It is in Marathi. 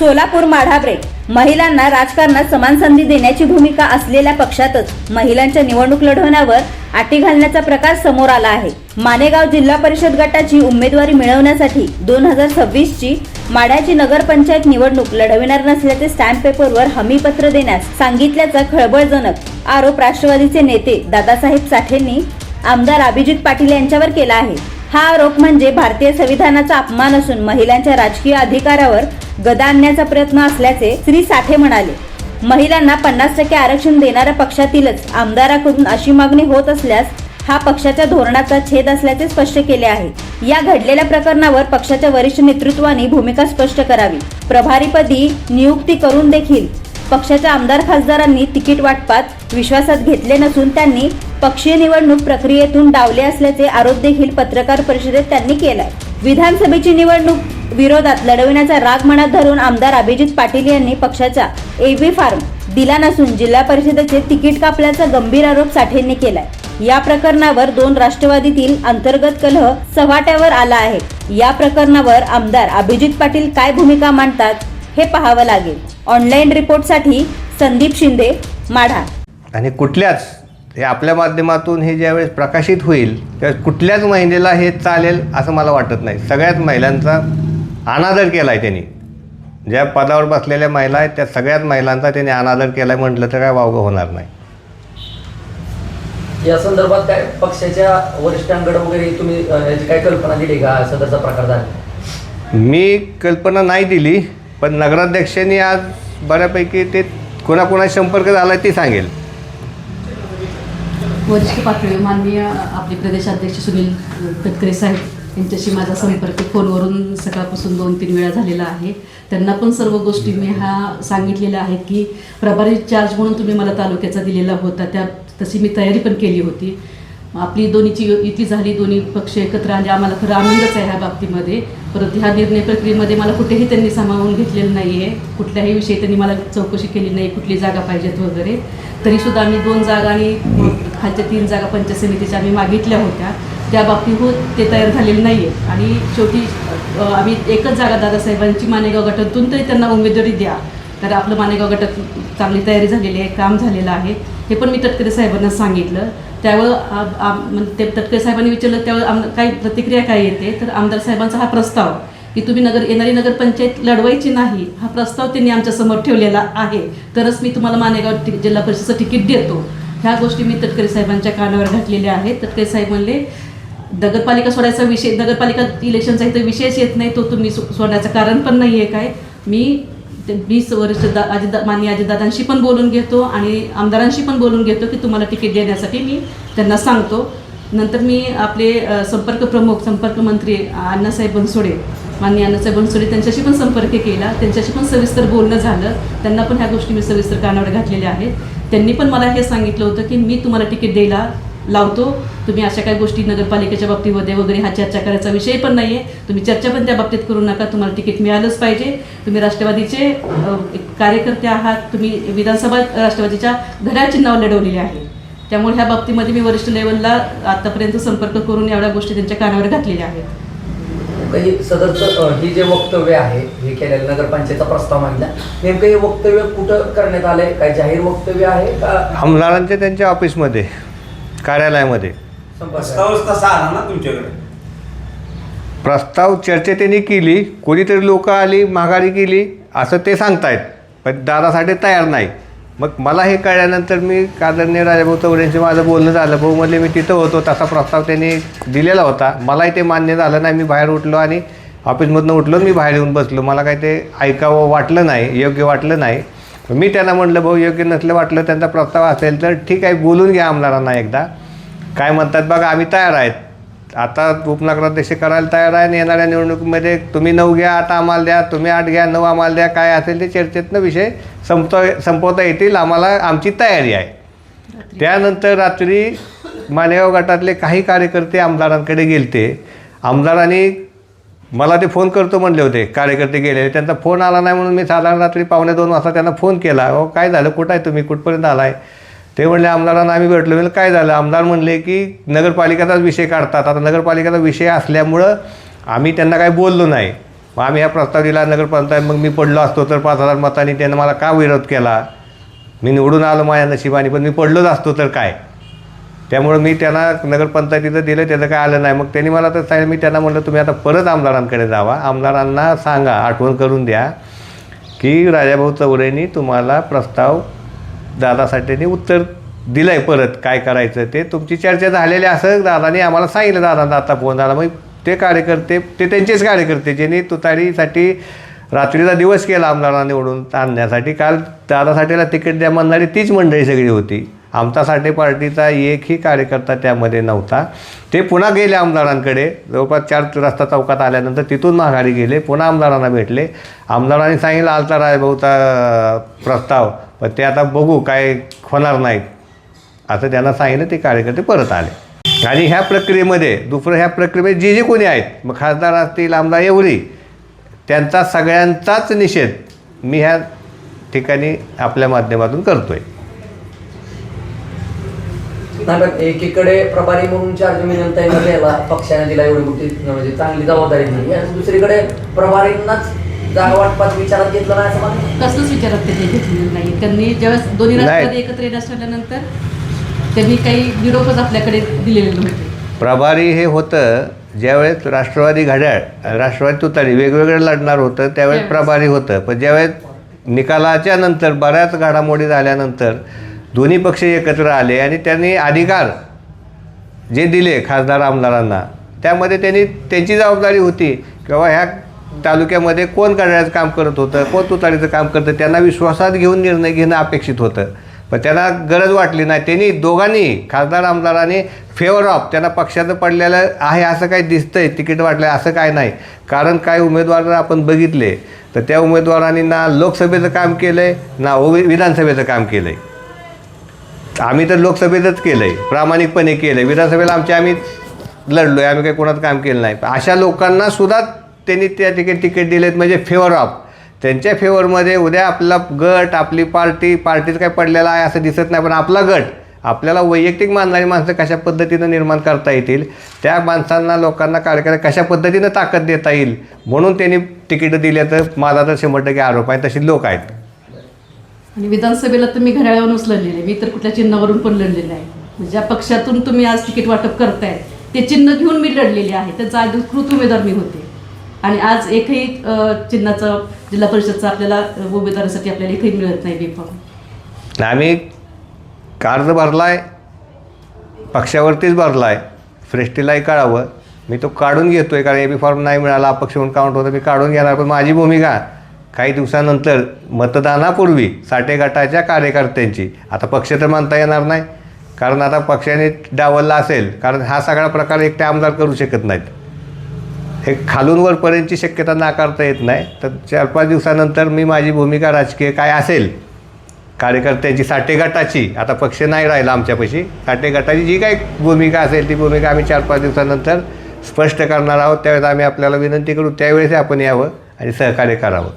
सोलापूर माढा ब्रेक महिलांना राजकारणात समान संधी देण्याची भूमिका असलेल्या पक्षातच महिलांच्या निवडणूक लढवण्यावर आटी घालण्याचा प्रकार समोर आला आहे. मानेगाव जिल्हा परिषद गटाची उमेदवारी मिळवण्यासाठी दोन हजार सव्वीस ची माढ्याची नगरपंचायत निवडणूक लढविणार नसल्याचे स्टॅम्प पेपरवर हमीपत्र देण्यास सांगितल्याचा खळबळजनक आरोप राष्ट्रवादीचे नेते दादासाहेब साठेंनी आमदार अभिजित पाटील यांच्यावर केला आहे. हा आरोप म्हणजे भारतीय संविधानाचा अपमान असून महिलांच्या राजकीय अधिकारावर गदा आणण्याचा प्रयत्न असल्याचे श्री साठे म्हणाले. महिलांना पन्नास टक्के आरक्षण देणाऱ्या पक्षातीलच आमदाराकडून अशी मागणी होत असल्यास हा पक्षाच्या धोरणाचा छेद असल्याचे स्पष्ट केले आहे. या घडलेल्या प्रकरणावर पक्षाच्या वरिष्ठ नेतृत्वाने भूमिका स्पष्ट करावी. प्रभारीपदी नियुक्ती करून देखील पक्षाच्या आमदार खासदारांनी तिकीट वाटपात विश्वासात घेतले नसून त्यांनी पक्षीय निवडणूक प्रक्रियेतून डावले असल्याचे आरोप देखील पत्रकार परिषदेत त्यांनी केलाय. विधानसभेची निवडणूक विरोधात लढविण्याचा राग मनात धरून आमदार अभिजित पाटील यांनी पक्षाचा एबी फार्म दिला नसून जिल्हा परिषदेचे तिकीट कापल्याचा गंभीर आरोप साठेंनी केलाय. या प्रकरणावर दोन राष्ट्रवादीतील अंतर्गत कलह सव्हाट्यावर आला आहे. या प्रकरणावर आमदार अभिजित पाटील काय भूमिका मांडतात हे पाहावं लागेल. ऑनलाईन रिपोर्टसाठी संदीप शिंदे माढा. आणि कुठल्याच हे आपल्या माध्यमातून हे ज्यावेळेस प्रकाशित होईल त्यावेळेस कुठल्याच महिलेला हे चालेल असं मला वाटत नाही. सगळ्याच महिलांचा अनादर केला आहे त्यांनी. ज्या पदावर बसलेल्या महिला आहेत त्या सगळ्याच महिलांचा त्यांनी अनादर केला आहे म्हटलं तर काय वावगं होणार नाही. या संदर्भात काय पक्षाच्या वरिष्ठांकडे वगैरे तुम्ही याची काय कल्पना दिली का? सदरचा प्रकार झाला. मी कल्पना नाही दिली पण नगराध्यक्षांनी आज बऱ्यापैकी ते कोणाकोणाशी संपर्क झाला आहे ते सांगेल. वरिष्ठ पातळीवर माननीय आपले प्रदेशाध्यक्ष सुनील तटकरे साहेब त्यांच्याशी माझा संपर्क फोनवरून सकाळपासून दोन तीन वेळा झालेला आहे. त्यांना पण सर्व गोष्टी मी हा सांगितलेल्या आहेत की प्रभारी चार्ज म्हणून तुम्ही मला तालुक्याचा दिलेला होता त्या तशी मी तयारी पण केली होती. आपली दोन्हीची युती झाली दोन्ही पक्ष एकत्र आले आम्हाला खरं आनंदच आहे ह्या बाबतीमध्ये. परत ह्या निर्णय प्रक्रियेमध्ये मला कुठेही त्यांनी सामावून घेतलेलं नाही आहे कुठल्याही विषयी त्यांनी मला चौकशी केली नाही कुठली जागा पाहिजेत वगैरे. तरीसुद्धा आम्ही दोन जागा आणि खालच्या तीन जागा पंचायत समितीच्या आम्ही मागितल्या होत्या. त्या बाबतीत हो, ते तयार झालेले नाही आहेत आणि शेवटी आम्ही एकच जागा दादासाहेबांची मानेगाव गटातून तरी त्यांना उमेदवारी द्या. तर आपलं मानेगाव गटात चांगली तयारी झालेली आहे काम झालेलं आहे. हे पण मी तटकरे साहेबांना सांगितलं. त्यावर ते तटकरे साहेबांनी विचारलं त्यावर आम काही प्रतिक्रिया काय येते? तर आमदार साहेबांचा हा प्रस्ताव की तुम्ही नगर येणारी नगरपंचायत लढवायची नाही हा प्रस्ताव त्यांनी आमच्यासमोर ठेवलेला आहे. तरच मी तुम्हाला मानेगाव जिल्हा परिषदचं तिकीट देतो. ह्या गोष्टी मी तटकरे साहेबांच्या कानावर घातलेल्या आहेत. तटकरे साहेब म्हणले नगरपालिका सोडायचा विषय नगरपालिका इलेक्शनचा इथं विषयच येत नाही तो तुम्ही सो- सोडण्याचं कारण पण नाही आहे काय. मी वीस वरिष्ठ दा अजित माननीय अजितदादांशी पण बोलून घेतो आणि आमदारांशी पण बोलून घेतो की तुम्हाला तिकीट देण्यासाठी मी त्यांना सांगतो. नंतर मी आपले संपर्क प्रमुख संपर्क मंत्री अण्णासाहेब बनसोडे माननीय अण्णासाहेब बनसोडे त्यांच्याशी पण संपर्क केला. त्यांच्याशी पण सविस्तर बोलणं झालं. त्यांना पण ह्या गोष्टी मी सविस्तर कानावर घातलेल्या आहेत. त्यांनी पण मला हे सांगितलं होतं की मी तुम्हाला तिकीट द्यायला लावतो. तुम्ही अशा काही गोष्टी नगरपालिकेच्या बाबतीमध्ये वगैरे हा चर्चा करायचा विषय पण नाही आहे तुम्ही चर्चा पण त्या बाबतीत करू नका. तुम्हाला तिकीट मिळालंच पाहिजे. तुम्ही राष्ट्रवादीचे कार्यकर्ते आहात. तुम्ही विधानसभा राष्ट्रवादीच्या घड्याळ चिन्हावर लढवलेले आहे. त्यामुळे ह्या बाबतीमध्ये मी वरिष्ठ लेवलला आतापर्यंत संपर्क करून एवढ्या गोष्टी त्यांच्या कानावर घातलेल्या आहेत. काही सदरचं ही जे वक्तव्य आहे हे केलेलं नगरपंचायतचा प्रस्ताव मागितला नेमकं हे वक्तव्य कुठं करण्यात आलंय? काय जाहीर वक्तव्य आहे का? आमदारांच्या त्यांच्या ऑफिसमध्ये कार्यालयामध्ये. संपर्क प्रस्तावच तसा आला ना तुमच्याकडे? प्रस्ताव चर्चा त्यांनी केली कोणीतरी लोक आली माघारी केली असं ते सांगतायत. पण दादासाठी तयार नाही. मग मला हे कळल्यानंतर मी आदरणीय राजाभाऊ चौऱ्यांशी माझं बोलणं झालं. भाऊ म्हणले मी तिथं होतो तसा प्रस्ताव त्यांनी दिलेला होता. मलाही ते मान्य झालं नाही. मी बाहेर उठलो आणि ऑफिसमधनं उठलो मी बाहेर येऊन बसलो. मला काही ते ऐकावं वाटलं नाही योग्य वाटलं नाही. मी त्यांना म्हटलं भाऊ योग्य नसलं वाटलं त्यांचा प्रस्ताव असेल तर ठीक आहे बोलून घ्या आमदारांना एकदा. काय म्हणतात बघा आम्ही तयार आहेत. आता उपनगराध्यक्ष करायला तयार आहे आणि येणाऱ्या निवडणुकीमध्ये तुम्ही नऊ घ्या आता आम्हाला द्या तुम्ही आठ घ्या नऊ आम्हाला द्या काय असेल ते चर्चेतनं विषय संपता संपवता येतील. आम्हाला आमची तयारी आहे. त्यानंतर रात्री मालेगाव गटातले काही कार्यकर्ते आमदारांकडे गेलते. आमदारांनी मला ते फोन करतो म्हणले होते. कार्यकर्ते गेले. त्यांचा फोन आला नाही म्हणून मी साधारण रात्री पावणे दोन वाजता त्यांना फोन केला. अहो काय झालं? कुठं आहे तुम्ही? कुठपर्यंत आलाय? ते म्हणले आमदारांना आम्ही भेटलो. म्हणजे काय झालं? आमदार म्हणले की नगरपालिकेचाच विषय काढतात. आता नगरपालिकेचा विषय असल्यामुळं आम्ही त्यांना काही बोललो नाही. मग आम्ही हा प्रस्ताव दिला नगरपंचायत मग मी पडलो असतो तर पाच हजार मतांनी त्यांना मला का विरोध केला? मी निवडून आलो माझ्या नशिबाने पण मी पडलोच असतो तर काय? त्यामुळं मी त्यांना नगरपंचायतीचं दिलं त्याचं काय आलं नाही. मग त्यांनी मला तर सांगितलं मी त्यांना म्हटलं तुम्ही आता परत आमदारांकडे जावा. आमदारांना सांगा आठवण करून द्या की राजाभाऊ चौरेंनी तुम्हाला प्रस्ताव दादासाठीने उत्तर दिलं आहे परत काय करायचं ते. तुमची चर्चा झालेली असं दादाने आम्हाला सांगितलं दादांना आता फोन झाला मग ते कार्यकर्ते ते त्यांचेच कार्यकर्ते ज्यांनी तुतारीसाठी रात्रीचा दिवस केला आमदारांना निवडून आणण्यासाठी. काल दादासाठीला तिकीट द्या म्हणणारी तीच मंडळी सगळी होती. आमचा साठे पार्टीचा एकही कार्यकर्ता त्यामध्ये नव्हता. ते पुन्हा गेले आमदारांकडे. जवळपास चार रस्ता चौकात आल्यानंतर तिथून माघारी गेले. पुन्हा आमदारांना भेटले. आमदारांनी सांगितलं आलता रायभाऊचा प्रस्ताव. पण ते आता बघू काय होणार नाही असं त्यांना सांगितलं. ते कार्यकर्ते परत आले. आणि ह्या प्रक्रियेमध्ये दुसरं ह्या प्रक्रियेमध्ये जे जे कोणी आहेत मग खासदार असतील आमदार एवढी त्यांचा सगळ्यांचाच निषेध मी ह्या ठिकाणी आपल्या माध्यमातून करतो आहे नाही पण एकीकडे प्रभारी म्हणून चार्ज मिळवता द्यायला पक्षाने दिला एवढी मोठी म्हणजे चांगली जबाबदारी दिली आणि दुसरीकडे प्रभारींनाच जागा वाटपात विचारात घेतलं नाही असं म्हणतात कसलंच विचारात ते घेतलेलं नाही. त्यांनी ज्यावेळेस दोन्ही नाही. राष्ट्रवादी एकत्र येण्यास ठरल्यानंतर त्यांनी काही निरोपच आपल्याकडे दिलेले नव्हते. प्रभारी हे होतं ज्यावेळेस राष्ट्रवादी घड्याळ राष्ट्रवादी तुतारी वेगवेगळं लढणार होतं त्यावेळेस. प्रभारी होतं. पण ज्यावेळेस निकालाच्या नंतर बऱ्याच घडामोडी झाल्यानंतर दोन्ही पक्ष एकत्र आले आणि त्यांनी अधिकार जे दिले खासदार आमदारांना त्यामध्ये त्यांनी त्यांची जबाबदारी होती किंवा ह्या तालुक्यामध्ये कोण करण्याचं काम करत होतं कोण तुतारीचं काम करतं त्यांना विश्वासात घेऊन निर्णय घेणं अपेक्षित होतं. पण त्यांना गरज वाटली नाही. त्यांनी दोघांनी खासदार आमदारांनी फेवर ऑफ त्यांना पक्षाचं पडलेलं आहे असं काही दिसतंय तिकीट वाटलं असं काय नाही. कारण काय उमेदवार जर आपण बघितले तर त्या उमेदवारांनी ना लोकसभेचं काम केलं आहे ना विधानसभेचं काम केलं आहे आम्ही तर लोकसभेतच केलं आहे प्रामाणिकपणे केलं आहे विधानसभेला आमच्या आम्ही लढलो आहे आम्ही काही कोणाचं काम केलं नाही. अशा लोकांना सुद्धा त्यांनी त्या ठिकाणी तिकीट दिलेत म्हणजे फेवर ऑफ त्यांच्या फेवरमध्ये उद्या आपला गट आपली पार्टी पार्टीच काय पडलेला आहे असं दिसत नाही पण आपला गट आपल्याला वैयक्तिक मानणारी माणसं कशा पद्धतीनं निर्माण करता येतील? त्या माणसांना लोकांना कार्यकर्ते कशा पद्धतीनं ताकद देता येईल? म्हणून त्यांनी तिकीटं दिल्या तर माझा तर शंभर टक्के आरोप आहे. तसे लोक आहेत. आणि विधानसभेला तर मी घड्याळावरूनच लढलेले मी तर कुठल्या चिन्हावरून पण लढलेले आहे म्हणजे ज्या पक्षातून तुम्ही आज तिकीट वाटप करताय ते चिन्ह घेऊन मी लढलेले आहे. त्याचा अधिकृत उमेदवार मी होते. आणि आज एकही चिन्हाचा जिल्हा परिषदचा आपल्याला उमेदवारासाठी आपल्याला एकही मिळत नाही बेफॉर्म. आम्ही अर्ज भरलाय पक्षावरतीच भरलाय. श्रेष्ठीलाही काढावं मी तो काढून घेतो आहे कारण ए बी फॉर्म नाही मिळाला अपक्ष म्हणून काउंट होतं मी काढून घेणार पण माझी भूमिका काही दिवसानंतर मतदानापूर्वी साठे गटाच्या कार्यकर्त्यांची. आता पक्ष तर मानता येणार नाही. कारण आता पक्षाने डावलला असेल. कारण हा सगळा प्रकार एकटे आमदार करू शकत नाहीत. हे खालून वरपर्यंतची शक्यता नाकारता येत नाही. तर चार पाच दिवसानंतर मी माझी भूमिका राजकीय काय असेल? कार्यकर्त्यांची साठे गटाची आता पक्ष नाही राहिला आमच्यापाशी. साठे गटाची जी काही भूमिका असेल ती भूमिका आम्ही चार पाच दिवसानंतर स्पष्ट करणार आहोत. त्यावेळेस आम्ही आपल्याला विनंती करू त्यावेळेस आपण यावं आणि सहकार्य करावं.